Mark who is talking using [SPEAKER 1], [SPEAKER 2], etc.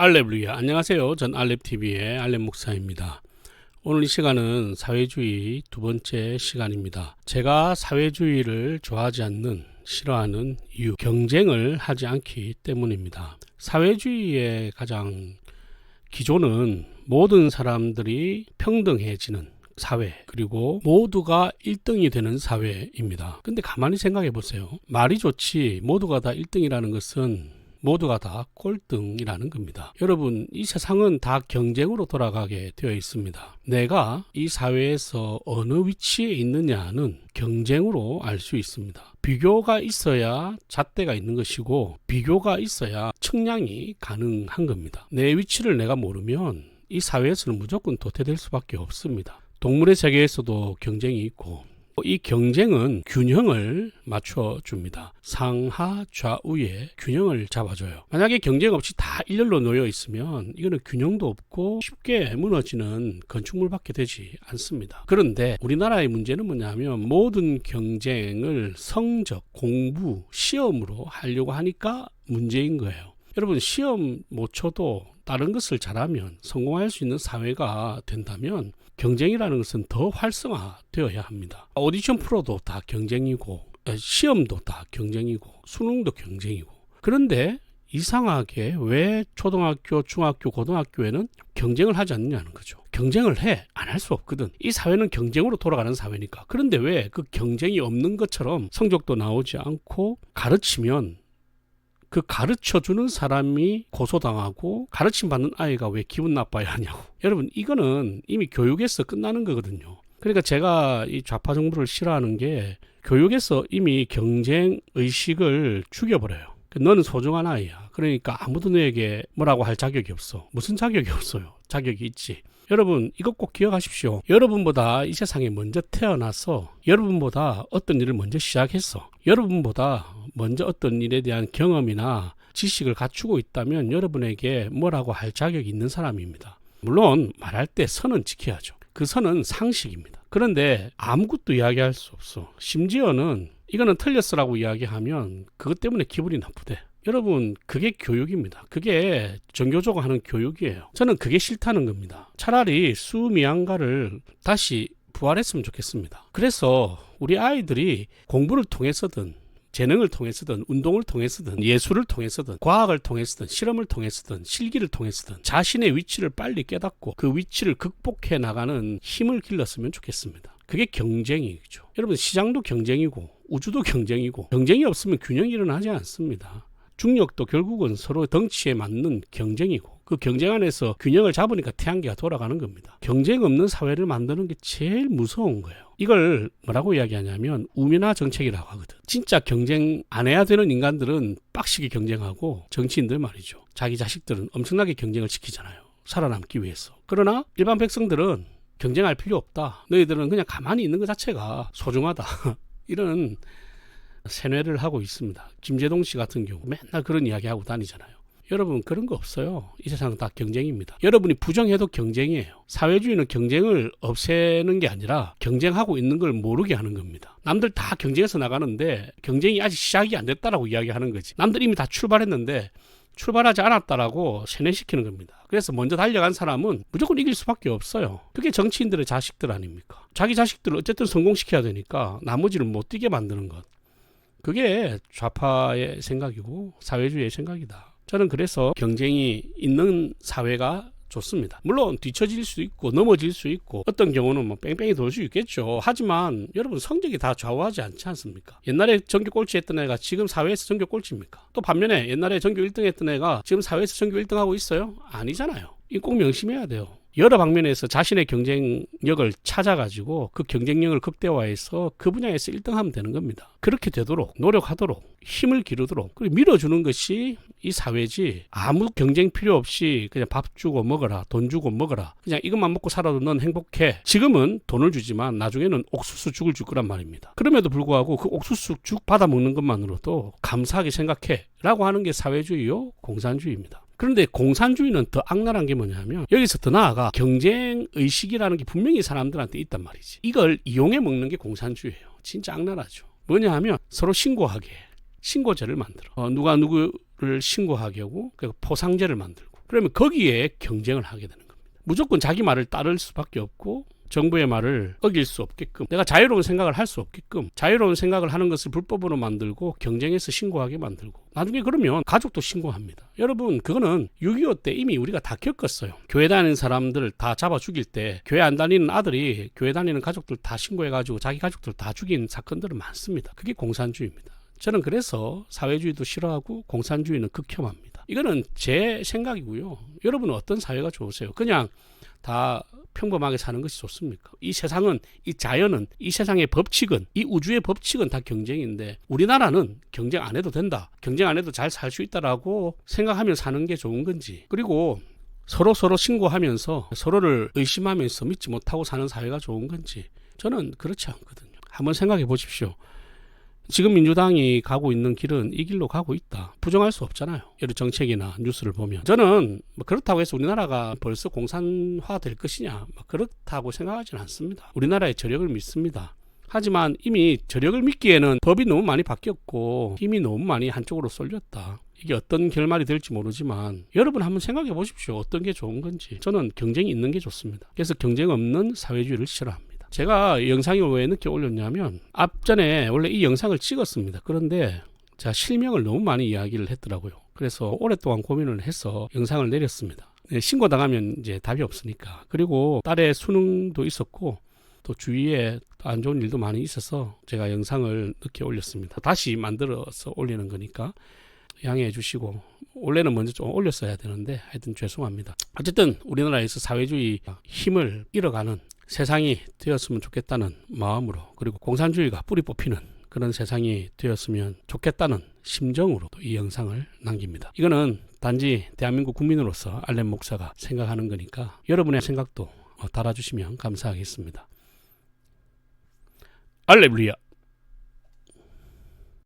[SPEAKER 1] 알렙루야 안녕하세요. 전 알렙TV의 알렙 목사입니다. 오늘 이 시간은 사회주의 두 번째 시간입니다. 제가 사회주의를 좋아하지 않는 싫어하는 이유 경쟁을 하지 않기 때문입니다. 사회주의의 가장 기조는 모든 사람들이 평등해지는 사회 그리고 모두가 1등이 되는 사회입니다. 근데 가만히 생각해 보세요. 말이 좋지 모두가 다 1등이라는 것은 모두가 다 꼴등이라는 겁니다. 여러분, 이 세상은 다 경쟁으로 돌아가게 되어 있습니다. 내가 이 사회에서 어느 위치에 있느냐는 경쟁으로 알 수 있습니다. 비교가 있어야 잣대가 있는 것이고, 비교가 있어야 측량이 가능한 겁니다. 내 위치를 내가 모르면 이 사회에서는 무조건 도태될 수밖에 없습니다. 동물의 세계에서도 경쟁이 있고, 이 경쟁은 균형을 맞춰줍니다. 상하 좌우의 균형을 잡아줘요. 만약에 경쟁 없이 다 일렬로 놓여 있으면 이거는 균형도 없고 쉽게 무너지는 건축물밖에 되지 않습니다. 그런데 우리나라의 문제는 뭐냐면 모든 경쟁을 성적, 공부, 시험으로 하려고 하니까 문제인 거예요. 여러분 시험 못 쳐도 다른 것을 잘하면 성공할 수 있는 사회가 된다면 경쟁이라는 것은 더 활성화되어야 합니다. 오디션 프로도 다 경쟁이고 시험도 다 경쟁이고 수능도 경쟁이고 그런데 이상하게 왜 초등학교, 중학교, 고등학교에는 경쟁을 하지 않느냐는 거죠. 경쟁을 해. 안 할 수 없거든. 이 사회는 경쟁으로 돌아가는 사회니까. 그런데 왜 그 경쟁이 없는 것처럼 성적도 나오지 않고 가르치면 그 가르쳐 주는 사람이 고소당하고 가르침 받는 아이가 왜 기분 나빠야 하냐고. 여러분, 이거는 이미 교육에서 끝나는 거거든요. 그러니까 제가 이 좌파 정부를 싫어하는 게 교육에서 이미 경쟁 의식을 죽여버려요. 너는 소중한 아이야. 그러니까 아무도 너에게 뭐라고 할 자격이 없어. 무슨 자격이 없어요. 자격이 있지. 여러분 이것 꼭 기억하십시오. 여러분보다 이 세상에 먼저 태어나서 여러분보다 어떤 일을 먼저 시작했어. 여러분보다 먼저 어떤 일에 대한 경험이나 지식을 갖추고 있다면 여러분에게 뭐라고 할 자격이 있는 사람입니다. 물론 말할 때 선은 지켜야죠. 그 선은 상식입니다. 그런데 아무것도 이야기할 수 없어. 심지어는 이거는 틀렸어라고 이야기하면 그것 때문에 기분이 나쁘대. 여러분, 그게 교육입니다. 그게 정교조가 하는 교육이에요. 저는 그게 싫다는 겁니다. 차라리 수미양가를 다시 부활했으면 좋겠습니다. 그래서 우리 아이들이 공부를 통해서든 재능을 통해서든 운동을 통해서든 예술을 통해서든 과학을 통해서든 실험을 통해서든 실기를 통해서든 자신의 위치를 빨리 깨닫고 그 위치를 극복해 나가는 힘을 길렀으면 좋겠습니다. 그게 경쟁이죠. 여러분 시장도 경쟁이고 우주도 경쟁이고 경쟁이 없으면 균형이 일어나지 않습니다. 중력도 결국은 서로 덩치에 맞는 경쟁이고 그 경쟁 안에서 균형을 잡으니까 태양계가 돌아가는 겁니다. 경쟁 없는 사회를 만드는 게 제일 무서운 거예요. 이걸 뭐라고 이야기하냐면 우면화 정책이라고 하거든. 진짜 경쟁 안 해야 되는 인간들은 빡시게 경쟁하고 정치인들 말이죠. 자기 자식들은 엄청나게 경쟁을 시키잖아요. 살아남기 위해서. 그러나 일반 백성들은 경쟁할 필요 없다. 너희들은 그냥 가만히 있는 것 자체가 소중하다. 이런 세뇌를 하고 있습니다. 김재동 씨 같은 경우 맨날 그런 이야기하고 다니잖아요. 여러분 그런 거 없어요. 이 세상은 다 경쟁입니다. 여러분이 부정해도 경쟁이에요. 사회주의는 경쟁을 없애는 게 아니라 경쟁하고 있는 걸 모르게 하는 겁니다. 남들 다 경쟁해서 나가는데 경쟁이 아직 시작이 안 됐다라고 이야기하는 거지. 남들 이미 다 출발했는데 출발하지 않았다라고 세뇌시키는 겁니다. 그래서 먼저 달려간 사람은 무조건 이길 수밖에 없어요. 그게 정치인들의 자식들 아닙니까? 자기 자식들을 어쨌든 성공시켜야 되니까 나머지를 못 뛰게 만드는 것. 그게 좌파의 생각이고 사회주의의 생각이다. 저는 그래서 경쟁이 있는 사회가 좋습니다. 물론 뒤처질 수 있고 넘어질 수 있고 어떤 경우는 뭐 뺑뺑이 돌 수 있겠죠. 하지만 여러분 성적이 다 좌우하지 않지 않습니까? 옛날에 전교 꼴찌 했던 애가 지금 사회에서 전교 꼴찌입니까? 또 반면에 옛날에 전교 1등 했던 애가 지금 사회에서 전교 1등 하고 있어요? 아니잖아요. 이 꼭 명심해야 돼요. 여러 방면에서 자신의 경쟁력을 찾아가지고 그 경쟁력을 극대화해서 그 분야에서 1등하면 되는 겁니다. 그렇게 되도록 노력하도록 힘을 기르도록 그리고 밀어주는 것이 이 사회지 아무 경쟁 필요 없이 그냥 밥 주고 먹어라 돈 주고 먹어라 그냥 이것만 먹고 살아도 넌 행복해. 지금은 돈을 주지만 나중에는 옥수수 죽을 줄 거란 말입니다. 그럼에도 불구하고 그 옥수수 죽 받아 먹는 것만으로도 감사하게 생각해 라고 하는 게 사회주의요 공산주의입니다 그런데 공산주의는 더 악랄한 게 뭐냐면 여기서 더 나아가 경쟁 의식이라는 게 분명히 사람들한테 있단 말이지. 이걸 이용해 먹는 게 공산주의예요. 진짜 악랄하죠. 뭐냐 하면 서로 신고하게 신고제를 만들어. 어, 누가 누구를 신고하게 하고 그 포상제를 만들고 그러면 거기에 경쟁을 하게 되는 겁니다. 무조건 자기 말을 따를 수밖에 없고 정부의 말을 어길 수 없게끔 내가 자유로운 생각을 할 수 없게끔 자유로운 생각을 하는 것을 불법으로 만들고 경쟁해서 신고하게 만들고 나중에 그러면 가족도 신고합니다. 여러분 그거는 6.25 때 이미 우리가 다 겪었어요. 교회 다니는 사람들 다 잡아 죽일 때 교회 안 다니는 아들이 교회 다니는 가족들 다 신고해가지고 자기 가족들 다 죽인 사건들은 많습니다. 그게 공산주의입니다. 저는 그래서 사회주의도 싫어하고 공산주의는 극혐합니다. 이거는 제 생각이고요. 여러분은 어떤 사회가 좋으세요? 그냥 다 평범하게 사는 것이 좋습니까? 이 세상은 이 자연은 이 세상의 법칙은 이 우주의 법칙은 다 경쟁인데 우리나라는 경쟁 안 해도 된다. 경쟁 안 해도 잘 살 수 있다라고 생각하며 사는 게 좋은 건지. 그리고 서로 서로 신고하면서 서로를 의심하면서 믿지 못하고 사는 사회가 좋은 건지 저는 그렇지 않거든요. 한번 생각해 보십시오. 지금 민주당이 가고 있는 길은 이 길로 가고 있다. 부정할 수 없잖아요. 여러 정책이나 뉴스를 보면. 저는 뭐 그렇다고 해서 우리나라가 벌써 공산화 될 것이냐. 뭐 그렇다고 생각하지는 않습니다. 우리나라의 저력을 믿습니다. 하지만 이미 저력을 믿기에는 법이 너무 많이 바뀌었고 힘이 너무 많이 한쪽으로 쏠렸다. 이게 어떤 결말이 될지 모르지만 여러분 한번 생각해 보십시오. 어떤 게 좋은 건지. 저는 경쟁이 있는 게 좋습니다. 그래서 경쟁 없는 사회주의를 싫어합니다. 제가 영상을 왜 늦게 올렸냐면 앞전에 원래 이 영상을 찍었습니다. 그런데 제가 실명을 너무 많이 이야기를 했더라고요. 그래서 오랫동안 고민을 해서 영상을 내렸습니다. 네, 신고 당하면 이제 답이 없으니까. 그리고 딸의 수능도 있었고 또 주위에 안 좋은 일도 많이 있어서 제가 영상을 늦게 올렸습니다. 다시 만들어서 올리는 거니까 양해해 주시고 원래는 먼저 좀 올렸어야 되는데 하여튼 죄송합니다. 어쨌든 우리나라에서 사회주의 힘을 잃어가는 세상이 되었으면 좋겠다는 마음으로 그리고 공산주의가 뿌리 뽑히는 그런 세상이 되었으면 좋겠다는 심정으로 이 영상을 남깁니다. 이거는 단지 대한민국 국민으로서 알렌 목사가 생각하는 거니까 여러분의 생각도 어, 달아주시면 감사하겠습니다. 알레루야.